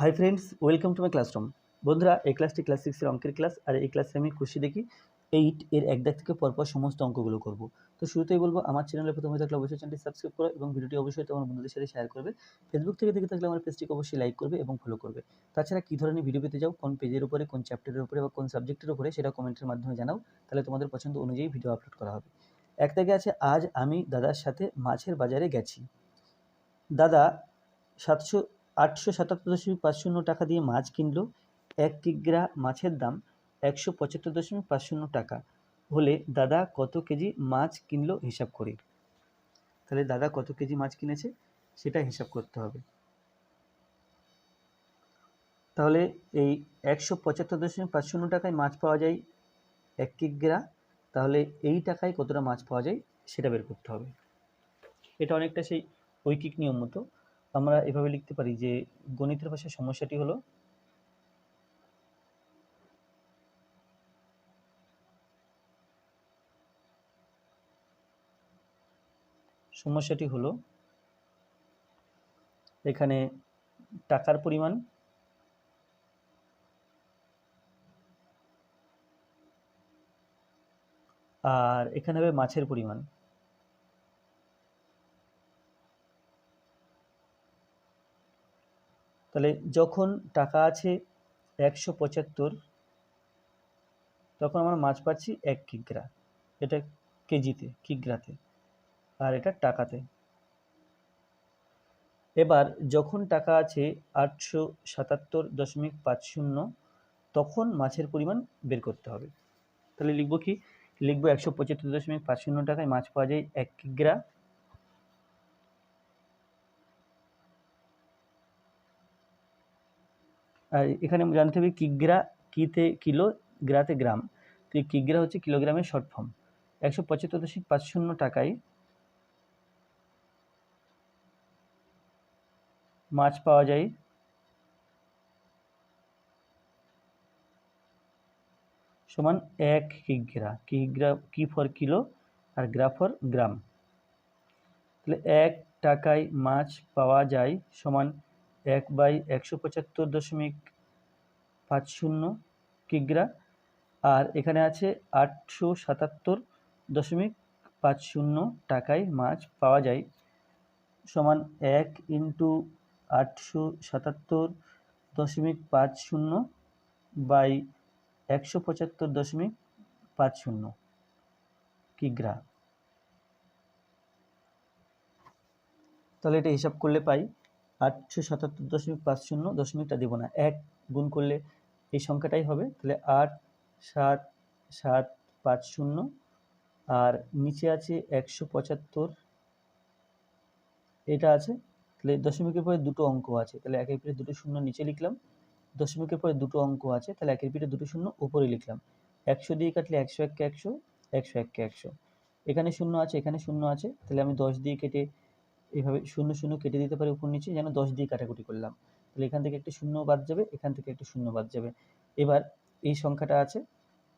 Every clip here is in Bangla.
Hi friends welcome to my classroom বন্ধুরা, এই ক্লাসটি ক্লাস সিক্সের অঙ্কের ক্লাস আর এই ক্লাসে আমি খুশি দেখি এইট এর এক দাগ থেকে পরপর সমস্ত অঙ্কগুলো করব। তো শুরুতেই বলব, আমার চ্যানেলে প্রথমে থাকলে অবশ্যই চ্যানেলটি সাবস্ক্রাইব করো এবং ভিডিওটি অবশ্যই তোমার বন্ধুদের সাথে শেয়ার করবে। ফেসবুক থেকে দেখে থাকলে আমার পেজটিকে অবশ্যই লাইক করবে এবং ফলো করবে। তাছাড়া কী ধরনের ভিডিও পেতে যাও কোন পেজের উপরে, কোন চ্যাপ্টারের উপরে বা কোন সাবজেক্টের উপরে সেটা কমেন্টের মাধ্যমে জানাও, তাহলে তোমাদের পছন্দ অনুযায়ী ভিডিও আপলোড করা হবে। এক দাগে আছে, আজ আমি দাদার সাথে মাছের বাজারে গেছি। দাদা সাতশো আটশো সাতাত্তর দশমিক পাঁচ শূন্য টাকা দিয়ে মাছ কিনলো। এক কিগ্রা মাছের দাম একশো পঁচাত্তর দশমিক পাঁচ শূন্য টাকা। হলে দাদা কত কেজি মাছ কিনলো হিসাব করে। তাহলে দাদা কত কেজি মাছ কিনেছে সেটা হিসাব করতে হবে। তাহলে এই একশো পঁচাত্তর দশমিক পাঁচ শূন্য টাকায় মাছ পাওয়া যায় এক কিগ্রা। তাহলে এই টাকায় কতটা মাছ পাওয়া যায় সেটা বের করতে হবে। এটা অনেকটা সেই ঐকিক নিয়ম মতো। আমরা এভাবে লিখতে পারি যে গণিতের ভাষায় সমস্যাটি হলো সমস্যাটি হলো এখানে টাকার পরিমাণ আর এখানে হবে মাছের পরিমাণ। তাহলে যখন টাকা আছে একশো পঁচাত্তর, তখন আমরা মাছ পাচ্ছি এক কিগ্রা। এটা কেজিতে, কিগ্রাতে। আর এটা টাকাতে। এবার যখন টাকা আছে আটশো সাতাত্তর দশমিক পাঁচ শূন্য, তখন মাছের পরিমাণ বের করতে হবে। তাহলে লিখব কি? লিখব একশো পঁচাত্তর দশমিক পাঁচ শূন্য টাকায় মাছ পাওয়া যায় এক কিগ্রা। এখানে জানতে হবে কিগ্রা কিতে কিলো, গ্রাতে গ্রাম। তো এই কিগ্রা হচ্ছে কিলোগ্রামের শর্ট ফর্ম একশো পঁচাত্তর দশমিক পাঁচ শূন্য টাকায় মাছ পাওয়া যায়। সমান এক কিগ্রা। কিগ্রা, কি ফর কিলো আর গ্রা ফর গ্রাম। তাহলে এক টাকায় মাছ পাওয়া যায় সমান এক বাই একশো পঁচাত্তর দশমিক পাঁচ শূন্য কিগ্রা। আর এখানে আছে আটশো সাতাত্তর দশমিক পাঁচ শূন্য টাকায় মাছ পাওয়া যায়। সমান এক ইন্টু আটশো সাতাত্তর দশমিক পাঁচ শূন্য বাই একশো পঁচাত্তর দশমিক পাঁচ শূন্য কিগ্রা। তাহলে এটা হিসাব করলে পাই। আটশো সাতাত্তর দশমিক পাঁচ শূন্য দশমিকটা দেবো না। এক গুণ করলে এই সংখ্যাটাই হবে। তাহলে আট, সাত সাত, পাঁচ, শূন্য। আর নিচে আছে একশো পঁচাত্তর। এটা আছে। তাহলে দশমিকের পরে দুটো অঙ্ক আছে। তাহলে একের পিঠে দুটো শূন্য নিচে লিখলাম। দশমিকের পরে দুটো অঙ্ক আছে। তাহলে একের পিঠে দুটো শূন্য উপরে লিখলাম। একশো দিয়ে কাটলে একশো এককে একশো একশো এককে একশো। এখানে শূন্য আছে, এখানে শূন্য আছে। তাহলে আমি দশ দিয়ে কেটে এইভাবে শূন্য শূন্য কেটে দিতে পারি উপর নিচে, যেন দশ দিয়ে কাটাকুটি করলাম। তাহলে এখান থেকে একটি শূন্য বাদ যাবে, এখান থেকে একটি শূন্য বাদ যাবে। এবার এই সংখ্যাটা আছে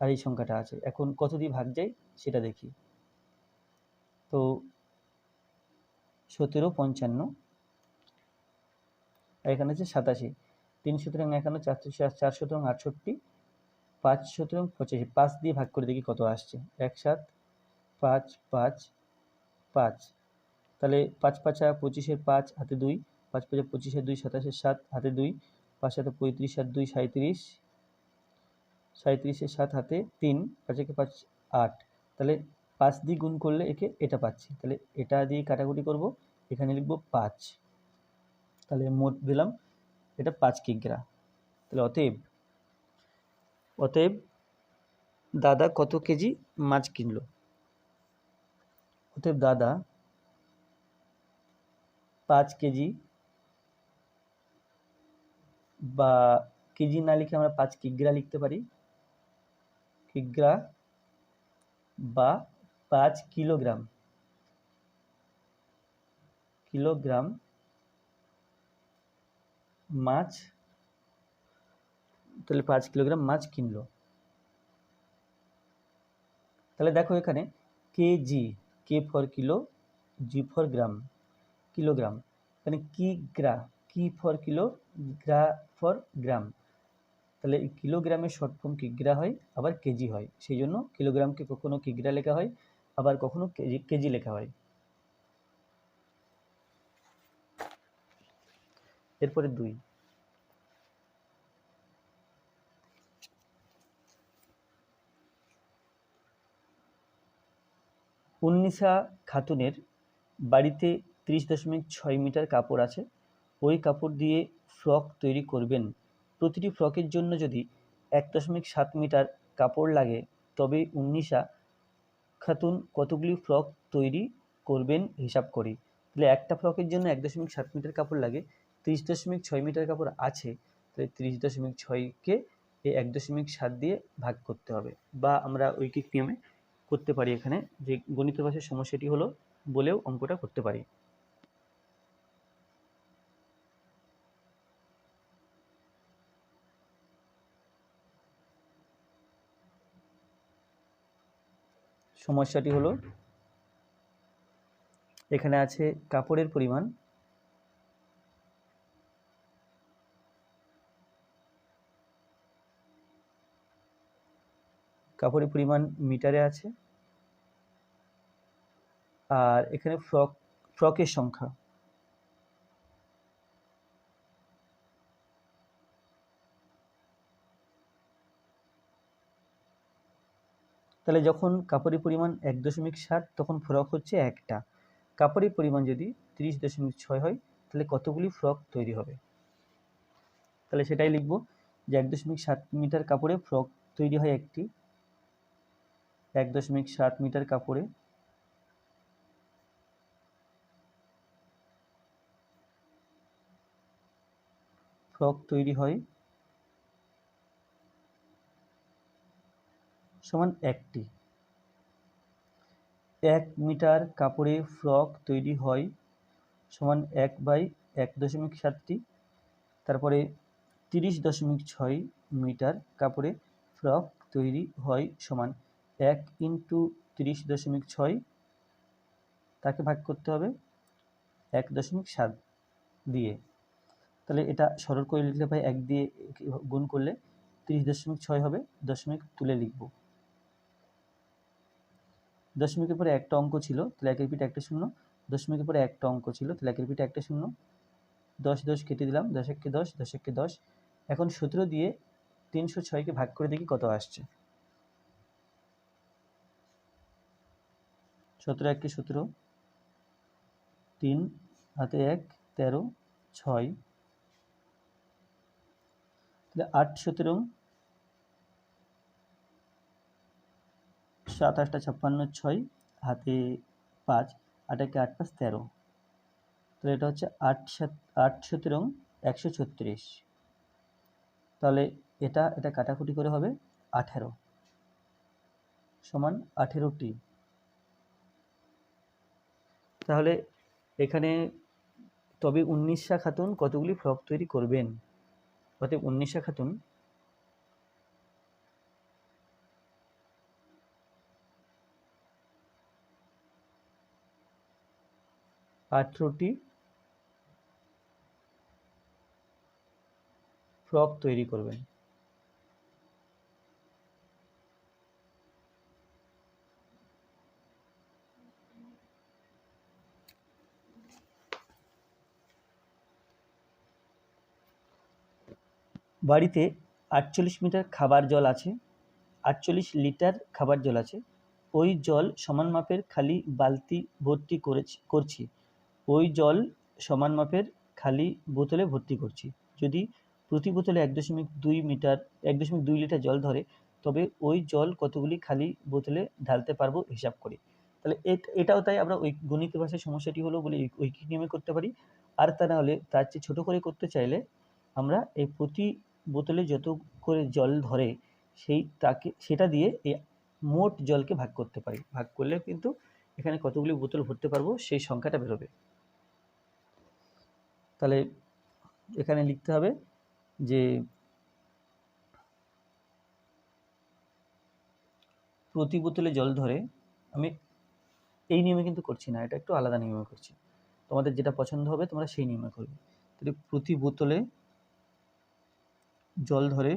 আর এই সংখ্যাটা আছে। এখন কত দিয়ে ভাগ যায় সেটা দেখি। তো সতেরো, পঞ্চান্ন, আর এখানে হচ্ছে সাতাশি। তিন সুতরাং একান্ন চারশো চার সুতরাং আটষট্টি, পাঁচ সুতরাং পঁচাশি। পাঁচ দিয়ে ভাগ করে দেখি কত আসছে। এক সাত, পাঁচ পাঁচ পাঁচ। তাহলে পাঁচ পাঁচা পঁচিশের পাঁচ, হাতে দুই। পাঁচ পাঁচা পঁচিশের দুই সাতাশের সাত, হাতে দুই। পাঁচ সাথে পঁয়ত্রিশ আর দুই সাঁত্রিশ সাঁত্রিশের সাত, হাতে তিন পাঁচেকে পাঁচ, আট। তাহলে পাঁচ দিয়ে গুণ করলে একে এটা পাচ্ছি। তাহলে এটা দিয়ে কাটাকুটি করব। এখানে লিখব পাঁচ। তাহলে মোট দিলাম, এটা পাঁচ কিগ্রা তাহলে অতএব অতএব দাদা কত কেজি মাছ কিনলো? অতএব দাদা কেজি বা কেজি না লিখে আমরা পাঁচ কিগ্রা লিখতে পারি। কিগ্রা বা পাঁচ কিলোগ্রাম। কিলোগ্রাম মাছ, তাহলে পাঁচ কিলোগ্রাম মাছ কিনলো। তাহলে দেখো এখানে KG, K for kilo, G for gram. Kilogram. এখানে কিগ্রা কি ফর কিলো, গ্রা ফর গ্রাম। তাহলে কিলোগ্রামের শর্ট ফর্ম কিগ্রা হয়, আবার কেজি হয়। সেই জন্য কিলোগ্রামকে কখনো কিগ্রা লেখা হয়, আবার কখনো কেজি কেজি লেখা হয়। এরপরে দুই। উন্নিশা খাতুনের বাড়িতে ত্রিশ দশমিক ছয় মিটার কাপড় আছে। ওই কাপড় দিয়ে ফ্রক তৈরি করবেন। প্রতিটি ফ্রকের জন্য যদি এক দশমিক সাত মিটার কাপড় লাগে, তবে উন্নিশা খাতুন কতগুলি ফ্রক তৈরি করবেন হিসাব করি। তাহলে একটা ফ্রকের জন্য এক দশমিক সাত মিটার কাপড় লাগে, ত্রিশ দশমিক ছয় মিটার কাপড় আছে, তাহলে ত্রিশ দশমিক ছয়কে এই এক দশমিক সাত দিয়ে ভাগ করতে হবে। বা আমরা ঐকিক নিয়মে করতে পারি এখানে যে গণিত ভাষার সমস্যাটি হলো বলেও অঙ্কটা করতে পারি। সমস্যাটি হলো, এখানে আছে কাপড়ের পরিমাণ। কাপড়ের পরিমাণ মিটারে আছে। আর এখানে ফ্রক, ফ্রকের সংখ্যা। তাহলে যখন কাপড়ের পরিমাণ এক দশমিক সাত, তখন ফ্রক হচ্ছে একটা। কাপড়ের পরিমাণ যদি তিরিশ দশমিক ছয় হয়, তাহলে কতগুলি ফ্রক তৈরি হবে? তাহলে সেটাই লিখব যে এক দশমিক সাত মিটার কাপড়ে ফ্রক তৈরি হয় একটি। এক দশমিক সাত মিটার কাপড়ে ফ্রক তৈরি হয় সমান একটি। এক মিটার কাপড়ে ফ্রক তৈরি হয় সমান এক বাই এক দশমিক সাতটি, তারপরে তিরিশ দশমিক ছয় মিটার কাপড়ে ফ্রক তৈরি হয় সমান এক ইন্টু তিরিশ দশমিক ছয়, তাকে ভাগ করতে হবে এক দশমিক সাত দিয়ে। তাহলে এটা সরল করে লিখলে ভাই এক দিয়ে গুণ করলে তিরিশ দশমিক ছয় হবে, দশমিক তুলে লিখব। দশমিকের পরে একটা অঙ্ক ছিল, তাহলে একের পিঠে একটা শূন্য। দশমিকের পরে একটা অঙ্ক ছিল, তাহলে একের পিঠে একটা শূন্য। দশ দশ কেটে দিলাম, দশ দশ দশ দশ। এখন সতেরো দিয়ে তিনশো ছয়কে ভাগ করে দেখি কত আসছে। সতেরো এককে সতেরো, তিন হাতে এক, তেরো, ছয়। তাহলে আট সতেরো সাত আটটা ছাপ্পান্ন ছয়, হাতে পাঁচ আট একে আট পাঁচ তেরো। তাহলে এটা হচ্ছে আট সাত, আট সতেরো, একশো ছত্রিশ। তাহলে এটা এটা কাটাকুটি করে হবে আঠেরো। সমান আঠেরোটি। তাহলে এখানে তবে উনিশা খাতুন কতগুলি ফ্রক তৈরি করবেন? অতএব উনিশা খাতুন আঠেরোটি ফ্রক তৈরি করবেন। বাড়িতে আটচল্লিশ মিটার খাবার জল আছে, আটচল্লিশ লিটার খাবার জল আছে। ওই জল সমান মাপের খালি বালতি ভর্তি করেছি, করছি। ওই জল সমান মাপের খালি বোতলে ভর্তি করছি। যদি প্রতি বোতলে এক দশমিক দুই মিটার, এক দশমিক দুই লিটার জল ধরে, তবে ওই জল কতগুলি খালি বোতলে ঢালতে পারব হিসাব করে। তাহলে এটাও তাই আমরা ওই গণিত ভাষায় সমস্যাটি হলো বলে ঐকিক নিয়মে করতে পারি। আর তা না হলে তার চেয়ে ছোটো করে করতে চাইলে আমরা এই প্রতি বোতলে যত করে জল ধরে, সেই তাকে, সেটা দিয়ে এই মোট জলকে ভাগ করতে পারি। ভাগ করলে কিন্তু এখানে কতগুলি বোতল ভরতে পারব সেই সংখ্যাটা বেরোবে। তাহলে এখানে লিখতে হবে যে প্রতি বোতলে জল ধরে, আমি এই নিয়মে কিন্তু করছি না, এটা একটু আলাদা নিয়মে করছি। তোমাদের যেটা পছন্দ হবে, তোমরা সেই নিয়মে করবে। তাহলে প্রতি বোতলে জল ধরে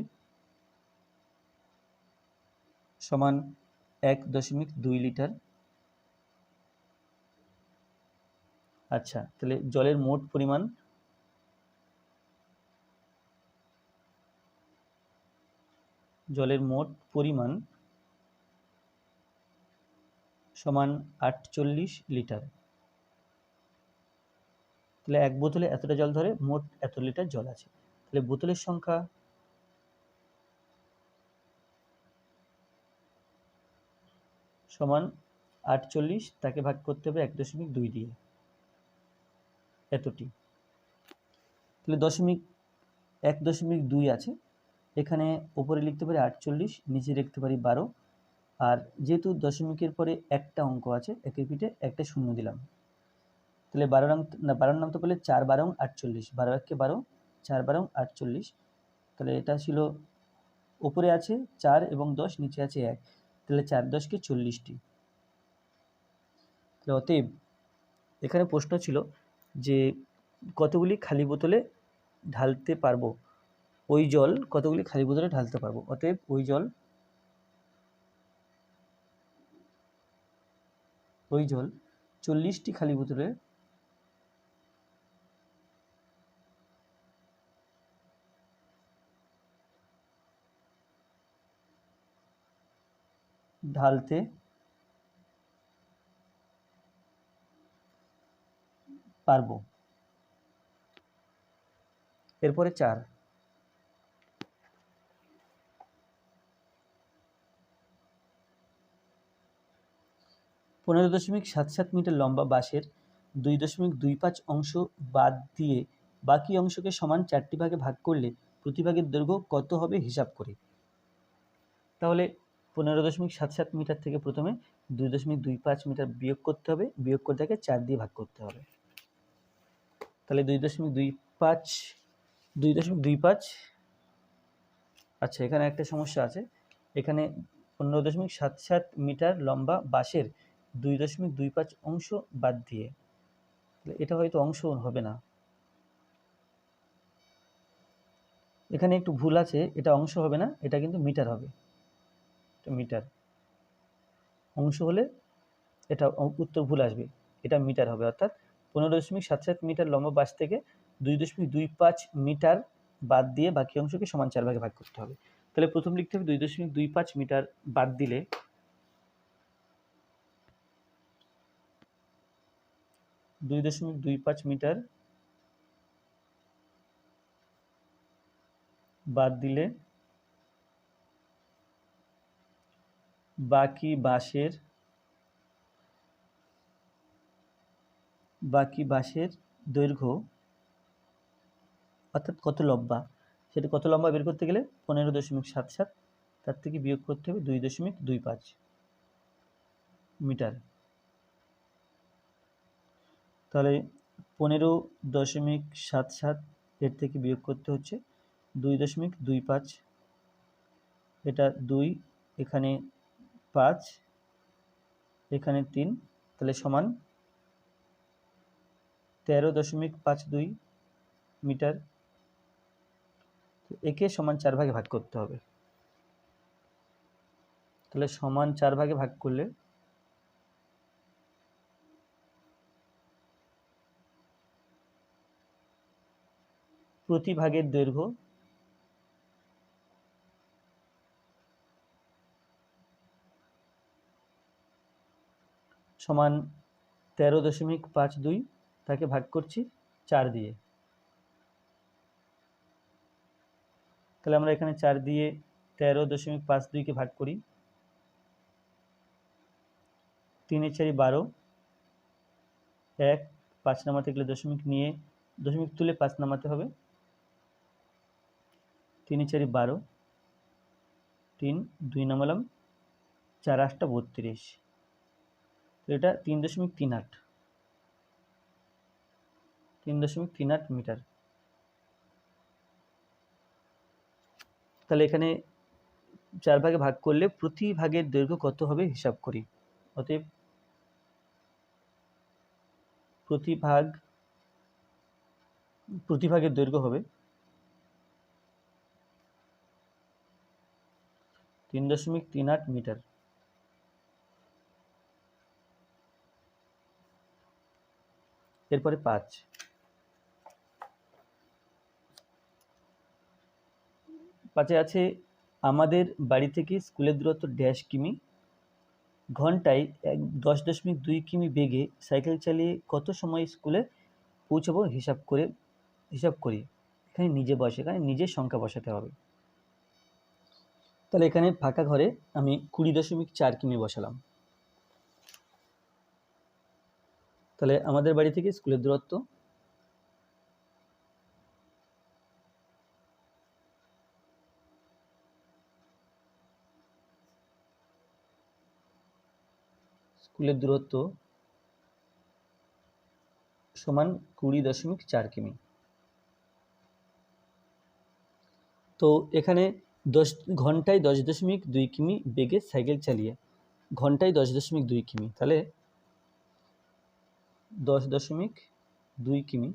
সমান এক দশমিক দুই লিটার। আচ্ছা তাহলে জলের মোট পরিমাণ জলের মোট পরিমাণ সমান আটচল্লিশ লিটার। তাহলে এক বোতলে এতটা জল ধরে মোট এত লিটার জল আছে। তাহলে বোতলের সংখ্যা সমান আটচল্লিশ, তাকে ভাগ করতে হবে এক দশমিক দুই দিয়ে। এতটি। তাহলে দশমিক, এক দশমিক দুই আছে। এখানে উপরে লিখতে পারি আটচল্লিশ, নিচে লিখতে পারি বারো। আর যেহেতু দশমিকের পরে একটা অঙ্ক আছে, একের পিঠে একটা শূন্য দিলাম। তাহলে বারো রং, না বারোর নাম তো পেলে চার বারং আটচল্লিশ। বারো এককে বারো, চার বারং আটচল্লিশ। তাহলে এটা ছিল ওপরে আছে চার এবং দশ, নিচে আছে এক। তাহলে চার দশকে চল্লিশটি। তাহলে অতএব এখানে প্রশ্ন ছিল যে কতগুলি খালি বোতলে ঢালতে পারব? ওই জল কতগুলি খালি বোতলে ঢালতে পারব? অতএব ওই জল ওই জল চল্লিশটি খালি বোতলে ঢালতে পারব। এরপরে চার। পনেরো দশমিক সাত সাত মিটার লম্বা বাঁশের দুই দশমিক দুই পাঁচ অংশ বাদ দিয়ে বাকি অংশকে সমান চারটি ভাগে ভাগ করলে প্রতিভাগের দৈর্ঘ্য কত হবে হিসাব করে। তাহলে পনেরো দশমিক সাত সাত মিটার থেকে প্রথমে দুই দশমিক দুই পাঁচ মিটার বিয়োগ করতে হবে, বিয়োগ করে তাকে চার দিয়ে ভাগ করতে হবে। তাহলে দুই দশমিক দুই পাঁচ, দুই দশমিক দুই পাঁচ আচ্ছা এখানে একটা সমস্যা আছে। এখানে পনেরো দশমিক সাত সাত মিটার লম্বা বাঁশের দুই দশমিক দুই পাঁচ অংশ বাদ দিয়ে এটা হয়তো অংশ হবে না। এখানে একটু ভুল আছে, এটা অংশ হবে না, এটা কিন্তু মিটার হবে। মিটার। অংশ হলে এটা উত্তর ভুল আসবে, এটা মিটার হবে। অর্থাৎ পনেরো দশমিক সাত সাত মিটার লম্বা বাস থেকে দুই দশমিক দুই পাঁচ মিটার বাদ দিয়ে বাকি অংশকে সমান চার ভাগে ভাগ করতে হবে। তাহলে প্রথম লিখতে হবে দুই দশমিক দুই পাঁচ মিটার বাদ দিলে দুই দশমিক দুই পাঁচ মিটার বাদ দিলে বাকি বাঁশের বাকি বাঁশের দৈর্ঘ্য অর্থাৎ কত লম্বা? সেটা কত লম্বা বের করতে গেলে পনেরো দশমিক সাত সাত, তার থেকে বিয়োগ করতে হবে দুই দশমিক দুই পাঁচ মিটার। তাহলে পনেরো দশমিক সাত সাত এর থেকে বিয়োগ করতে হচ্ছে। দুই দশমিক দুই পাঁচ, এটা দুই, এখানে পাঁচ, এখানে তিন, তাহলে সমান তেরো দশমিক পাঁচ দুই মিটার। একে সমান চার ভাগে ভাগ করতে হবে। তাহলে সমান চার ভাগে ভাগ করলে প্রতি ভাগের দৈর্ঘ্য। সমান তেরো দশমিক পাঁচ দুই, তাকে ভাগ করছি চার দিয়ে। তাহলে আমরা এখানে চার দিয়ে তেরো দশমিক পাঁচ দুইকে ভাগ করি। তিনের চারি বারো, এক, পাঁচ নামাতে গেলে দশমিক নিয়ে, দশমিক তুলে পাঁচ নামাতে হবে। তিন চারি বারো, তিন দুই নামালাম চার আটটা বত্রিশ। এটা তিন দশমিক তিন আট। তিন দশমিক তিন আট মিটার। তাহলে এখানে চার ভাগে ভাগ করলে প্রতি ভাগের দৈর্ঘ্য কত হবে হিসাব করি। অতএব প্রতি ভাগ, প্রতি ভাগের দৈর্ঘ্য হবে তিন দশমিক তিন আট মিটার। এরপরে পাঁচ। পাঁচে আছে আমাদের বাড়ি থেকে স্কুলের দূরত্ব ড্যাশ কিমি। ঘন্টায় এক দশ দশমিক দুই কিমি বেগে সাইকেল চালিয়ে কত সময় স্কুলে পৌঁছাবো হিসাব করে, হিসাব করি। এখানে নিজে বসে, এখানে নিজের সংখ্যা বসাতে হবে। তাহলে এখানে ফাঁকা ঘরে আমি কুড়ি দশমিক চার কিমি বসালাম। তাহলে আমাদের বাড়ি থেকে স্কুলের দূরত্ব স্কুলের দূরত্ব সমান কুড়ি দশমিক চার কিমি। তো এখানে দশ, ঘন্টায় দশ দশমিক দুই কিমি বেগে সাইকেল চালিয়ে, ঘন্টায় দশ দশমিক দুই কিমি, তাহলে দশ দশমিক দুই কিমি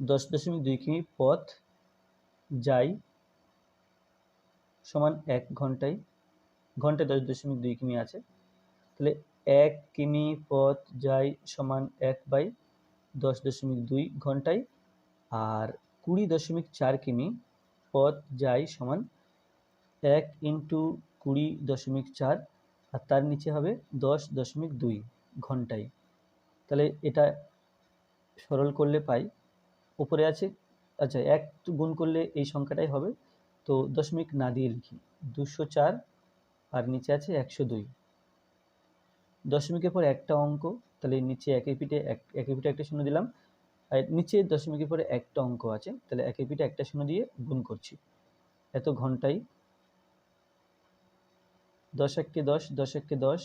দশ দশমিক দুই কিমি পথ যাই সমান এক ঘন্টায় ঘন্টায় দশ দশমিক দুই কিমি আছে, তাহলে এক কিমি পথ যাই সমান এক বাই দশ দশমিক দুই ঘন্টায়, আর কুড়ি দশমিক চার কিমি পথ যাই সমান এক ইন্টু কুড়ি দশমিক চার, আর তার নিচে হবে দশ দশমিক দুই ঘন্টায়। তাহলে এটা সরল করলে পাই, উপরে আছে আচ্ছা এক গুণ করলে এই সংখ্যাটাই হবে, তো দশমিক না দিয়ে লিখি, দুশো চার, আর নিচে আছে একশো দুই। দশমিকের পর একটা অঙ্ক, তাহলে নিচে একের পিঠে এক, একের পিঠে একটা শূন্য দিলাম। আর নিচে দশমিকের পরে একটা অঙ্ক আছে, তাহলে একের পিঠে একটা শূন্য দিয়ে গুণ করছি। এত ঘন্টায় দশ এককে দশ দশ এককে দশ,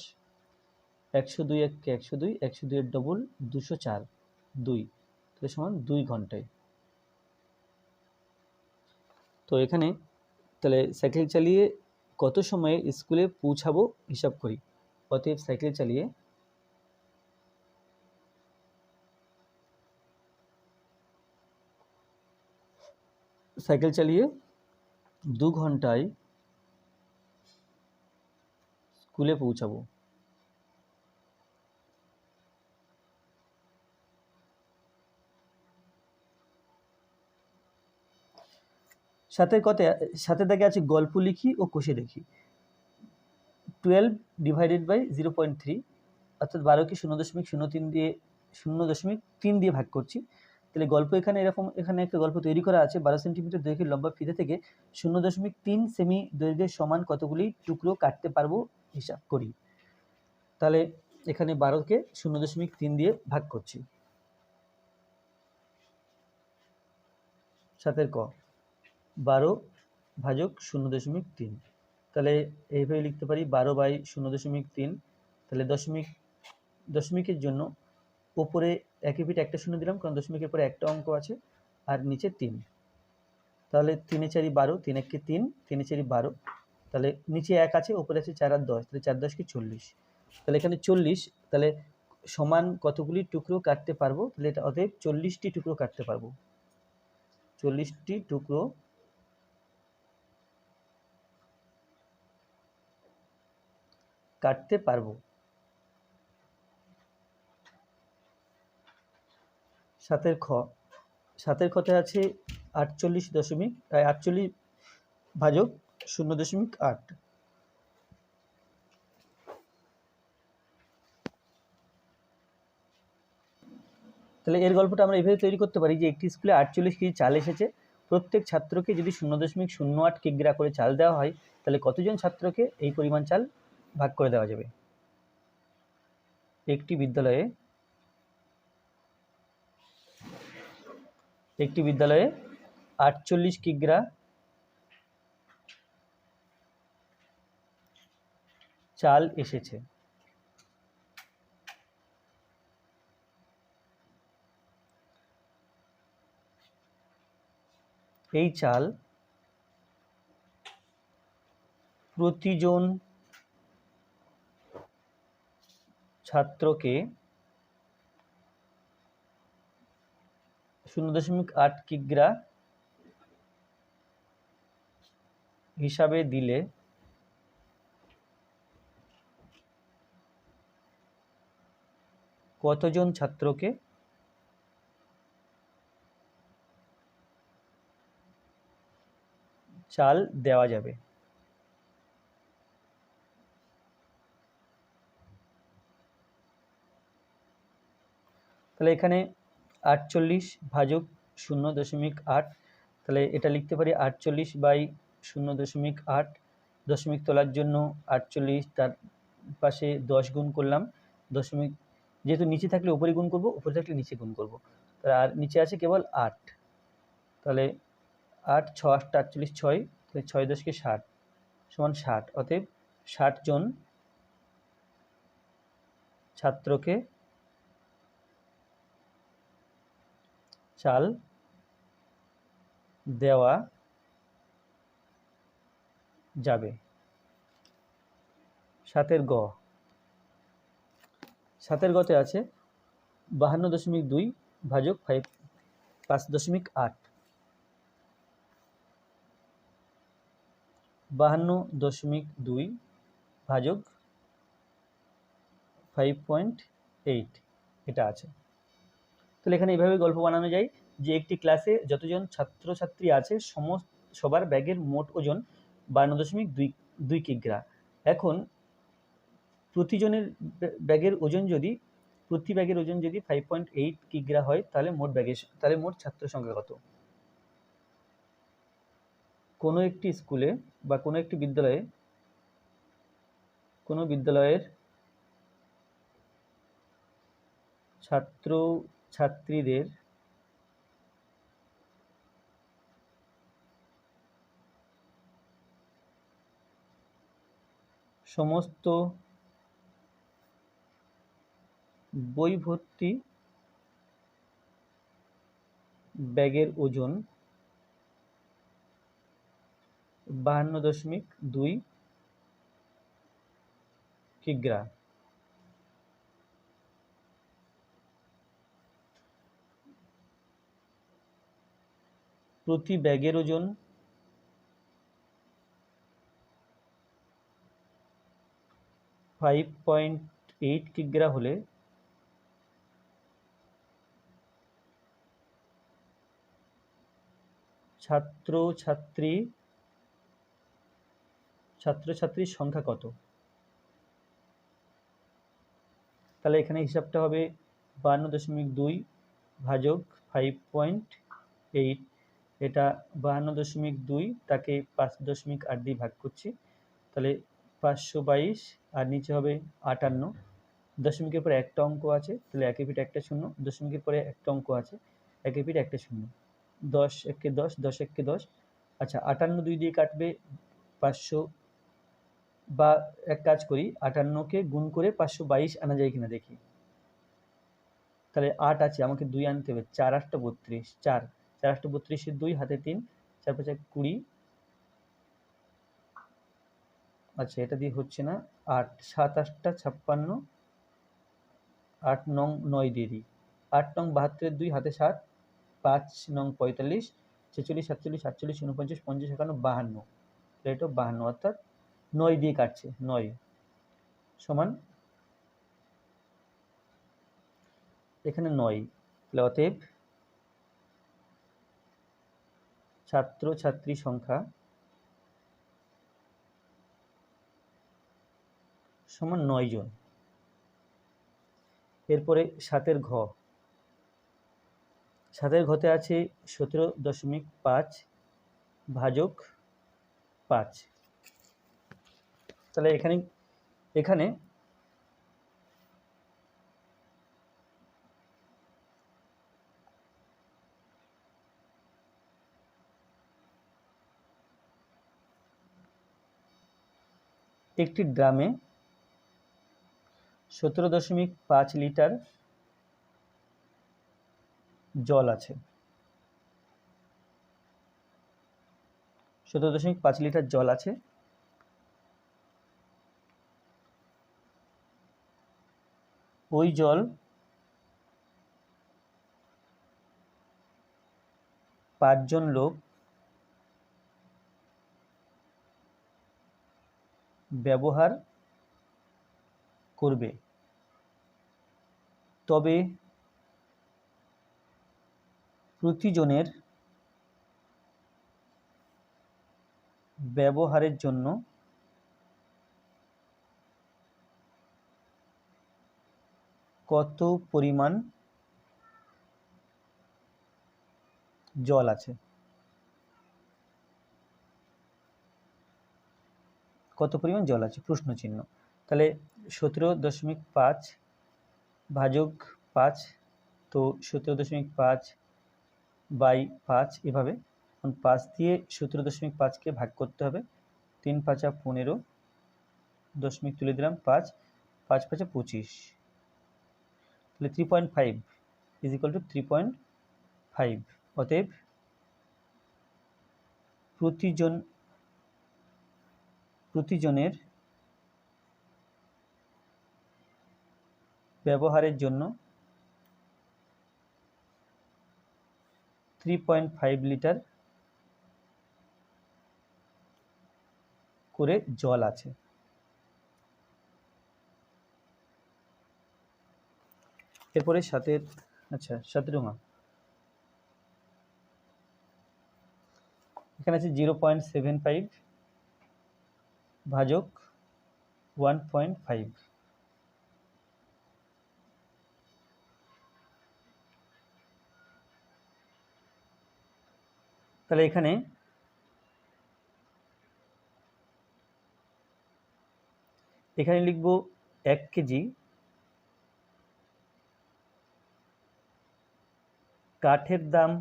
একশো দুই এককে একশো দুই, একশো দুইয়ের ডবল দুশো চার, দুই। তাহলে সমান দুই ঘন্টায়। তো এখানে, তাহলে সাইকেল চালিয়ে কত সময়ে স্কুলে পৌঁছাবো হিসাব করি। অতএব সাইকেল চালিয়ে সাইকেল চালিয়ে দু ঘন্টায় স্কুলে পৌঁছাবো সাথে কতে সাথে থেকে আছে গল্প লিখি ও কষে দেখি twelve divided by zero point three অর্থাৎ বারোকে শূন্য দশমিক শূন্য তিন দিয়ে, শূন্য দশমিক তিন দিয়ে ভাগ করছি। তাহলে গল্প এখানে এরকম, এখানে একটা গল্প তৈরি করা আছে। বারো সেন্টিমিটার দৈর্ঘ্যের লম্বা ফিতে থেকে শূন্য দশমিক তিন সেমি দৈর্ঘ্যের সমান কতগুলি টুকরো কাটতে পারব হিসাব করি। তাহলে এখানে বারোকে শূন্য দশমিক তিন দিয়ে ভাগ করছি। সাতের ক, বারো ভাজক শূন্য দশমিক তিন। তাহলে এইভাবে লিখতে পারি বারো বাই শূন্য দশমিক তিন। তাহলে দশমিক, দশমিকের জন্য ওপরে একই পিঠে একটা শূন্য দিলাম, কারণ দশমিকের পরে একটা অঙ্ক আছে, আর নিচে তিন। তাহলে তিনে চারি বারো, তিন এককে তিন, তিনে চারি বারো। তাহলে নিচে এক আছে, ওপরে আছে চার আর দশ, তাহলে চার দশ দশকে চল্লিশ। তাহলে এখানে চল্লিশ, তাহলে সমান কতগুলি টুকরো কাটতে পারব? তাহলে এটা অতএব চল্লিশটি টুকরো কাটতে পারব। চল্লিশটি টুকরো কাটতে পারব। সাতের খ, সাতের খতে আছে আটচল্লিশ দশমিক আটচল্লিশ ভাজক শূন্য দশমিক আট। তাহলে এর গল্পটা আমরা এইভাবে তৈরি করতে পারি যে একটি স্কুলে আটচল্লিশ কেজি চাল এসেছে, প্রত্যেক ছাত্রকে যদি শূন্য দশমিক শূন্য আট কিগ্রা করে চাল দেওয়া হয়, তাহলে কতজন ছাত্রকে এই পরিমাণ চাল ভাগ করে দেওয়া যাবে। একটি বিদ্যালয়ে একটি বিদ্যালয়ে আটচল্লিশ কিগ্রা চাল এসেছে। এই চাল প্রতিজন ছাত্রকে শূন্য দশমিক আট কিগ্রা হিসাবে দিলে কতজন ছাত্রকে চাল দেওয়া যাবে? তাহলে এখানে আটচল্লিশ ভাজক শূন্য দশমিক আট। তাহলে এটা লিখতে পারি আটচল্লিশ বাই শূন্য দশমিক আট। দশমিক তোলার জন্য আটচল্লিশ, তার পাশে দশ গুণ করলাম। দশমিক, যেহেতু নিচে থাকলে উপরে গুণ করব, উপরে থাকলে নিচে গুণ করব। তাহলে আর নিচে আছে কেবল আট। তাহলে আট, ছ আটটা আটচল্লিশ, ছয়, তাহলে ছয় দশকে ষাট সমান ষাট। অতএব ষাট জন ছাত্রকে চাল দেওয়া যাবে। সাতের গ। সাতের গতে আছে বাহান্ন দশমিক দুই ভাজক ফাইভ পাঁচ দশমিক আট। বাহান্ন দশমিক দুই ভাজক ফাইভ পয়েন্ট এইট এটা আছে। তাহলে এখানে এইভাবে গল্প বানানো যায় যে একটি ক্লাসে যতজন ছাত্রছাত্রী আছে, সমস্ত সবার ব্যাগের মোট ওজন বান্ন দশমিক দুই দুই কিগ্রা। এখন প্রতিজনের ব্যাগের ওজন যদি, প্রতি ব্যাগের ওজন যদি ফাইভ পয়েন্ট এইট কিগ্রা হয়, তাহলে মোট ব্যাগের তাহলে মোট ছাত্র সংখ্যা কত? কোনো একটি স্কুলে বা কোনো একটি বিদ্যালয়ে, কোনো বিদ্যালয়ের ছাত্র ছাত্রীদের সমস্ত বই ভর্তি ব্যাগের ওজন বাহান্ন দশমিক দুই কিগ্রা। প্রতি ব্যাগের ওজন ফাইভ পয়েন্ট এইট কিগ্রা হলে ছাত্র ছাত্রী, ছাত্রছাত্রীর সংখ্যা কত? তাহলে এখানে হিসাবটা হবে বান্ন দশমিক দুই ভাজক ফাইভ পয়েন্ট এইট এটা বাহান্ন দশমিক দুই, তাকে পাঁচ দশমিক আট দিয়ে ভাগ করছি। তাহলে পাঁচশো বাইশ, আর নিচে হবে আটান্ন। দশমিকের পরে একটা অঙ্ক আছে, তাহলে একে পিঠ একটা শূন্য। দশমিকের পরে একটা অঙ্ক আছে, একে পিঠ একটা শূন্য। দশ একে দশ দশ একে দশ। আচ্ছা আটান্ন দুই দিয়ে কাটবে পাঁচশো বা এক কাজ করি, আটান্নকে গুণ করে পাঁচশো বাইশ আনা যায় কিনা দেখি। তাহলে আট আছে, আমাকে দুই আনতে হবে, চার আটটা বত্রিশ, চার। চার আটটা বত্রিশের দুই, হাতে তিন চার পাঁচে কুড়ি। আচ্ছা এটা দিয়ে হচ্ছে না। আট, সাত, আটটা, ছাপ্পান্ন। আট নং নয় দিয়ে আট নং বাহাত্তরের দুই, হাতে সাত। পাঁচ নং পঁয়তাল্লিশ। ছেচল্লিশ, সাতচল্লিশ সাতচল্লিশ উনপঞ্চাশ পঞ্চাশ, একান্ন, বাহান্ন। এটা বাহান্ন, অর্থাৎ নয় দিয়ে কাটছে, নয়। সমান এখানে নয়। তাহলে অতএব ছাত্র ছাত্রী সংখ্যা সমান নয় জন। এরপরে সাতের ঘ। সাতের ঘতে আছে সতেরো দশমিক পাঁচ ভাজক পাঁচ। তাহলে এখানে এখানে একটি ড্রামে সতেরো দশমিক পাঁচ লিটার জল আছে। সতেরো দশমিক পাঁচ লিটার জল আছে। ওই জল পাঁচজন লোক ব্যবহার করবে। তবে প্রতিজনের ব্যবহারের জন্য কত পরিমাণ জল আছে? কত পরিমাণ জল আছে? প্রশ্ন চিহ্ন। তাহলে সতেরো দশমিক পাঁচ ভাজক পাঁচ, তো সতেরো দশমিক পাঁচ বাই পাঁচ এভাবে পাঁচ দিয়ে সতেরো দশমিক পাঁচকে ভাগ করতে হবে। তিন পাঁচা পনেরো দশমিক তুলে দিলাম পাঁচ পাঁচ পাঁচা পঁচিশ। তাহলে three point five is equal to three point five অতএব প্রতিজন প্রতিজনের ব্যবহারের জন্য থ্রি পয়েন্ট ফাইভ লিটার করে জল আছে। এরপরে সাতের আচ্ছা সাতেরোঙা এখানে আছে জিরো পয়েন্ট সেভেন ফাইভ ভাজক ওয়ান পয়েন্ট ফাইভ। তাহলে এখানে এখানে লিখব এক কেজি কাঠের দাম,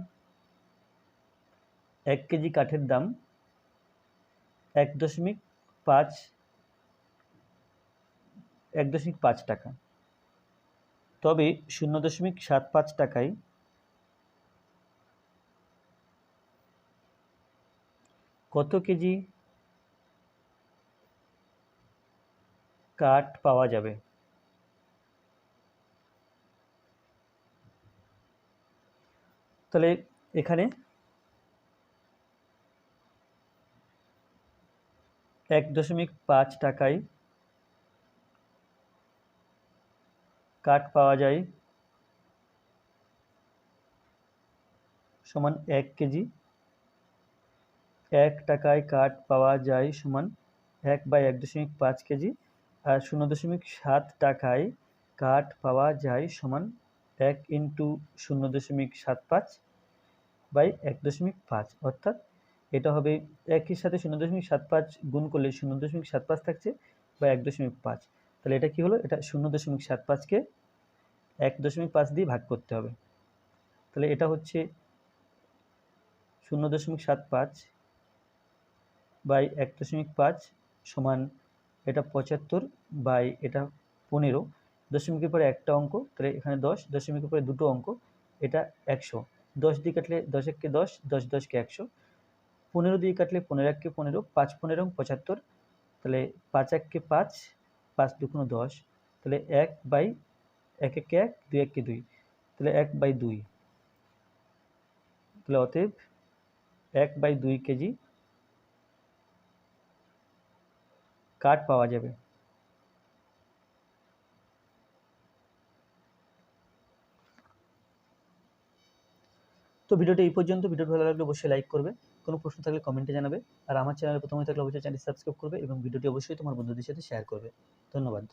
এক কেজি কাঠের দাম এক দশমিক পাঁচ, এক দশমিক পাঁচ টাকা। তবে শূন্য দশমিক সাত পাঁচ টাকায় কত কেজি কাঠ পাওয়া যাবে? তাহলে এখানে এক দশমিক পাঁচ টাকায় কাঠ পাওয়া যায় সমান এক কেজি। এক টাকায় কাঠ পাওয়া যায় সমান এক বাই এক দশমিক পাঁচ কেজি আর শূন্য দশমিক সাত টাকায় কাঠ পাওয়া যায় সমান এক ইন্টু শূন্য দশমিক সাত পাঁচ বাই এক দশমিক পাঁচ। অর্থাৎ এটা হবে একের সাথে শূন্য দশমিক সাত পাঁচ গুণ করলে শূন্য দশমিক সাত পাঁচ থাকছে বা এক দশমিক পাঁচ। তাহলে এটা কি হলো? এটা শূন্য দশমিক সাত পাঁচকে এক দশমিক পাঁচ দিয়ে ভাগ করতে হবে। তাহলে এটা হচ্ছে শূন্য দশমিক সাত পাঁচ বাই এক দশমিক পাঁচ সমান এটা পঁচাত্তর বাই এটা পনেরো দশমিকের পরে একটা অঙ্ক, তাহলে এখানে দশ দশমিকের পরে দুটো অঙ্ক, এটা একশো। দশ দিয়ে কাটলে দশ এককে দশ দশ দশকে একশো। পনেরো দিয়ে কাটলে পনেরো এককে পনেরো, পাঁচ পনেরো, পঁচাত্তর, তাহলে পাঁচ এককে পাঁচ পাঁচ দুগুণ দশ, তাহলে এক বাই এক একে এক, দুই এককে দুই, তাহলে এক বাই দুই, তাহলে অতএব এক বাই দুই কেজি কাঠ পাওয়া যাবে। তো ভিডিওটা এই পর্যন্ত, ভিডিওটা ভালো লাগলে অবশ্যই লাইক করবে। কোনো প্রশ্ন থাকলে কমেন্টে জানাবে। আর আমার চ্যানেলে প্রথমে থাকলে অবশ্যই চ্যানেলটি সাবস্ক্রাইব করবে এবং ভিডিওটি অবশ্যই তোমার বন্ধুদের সাথে শেয়ার করবে। ধন্যবাদ।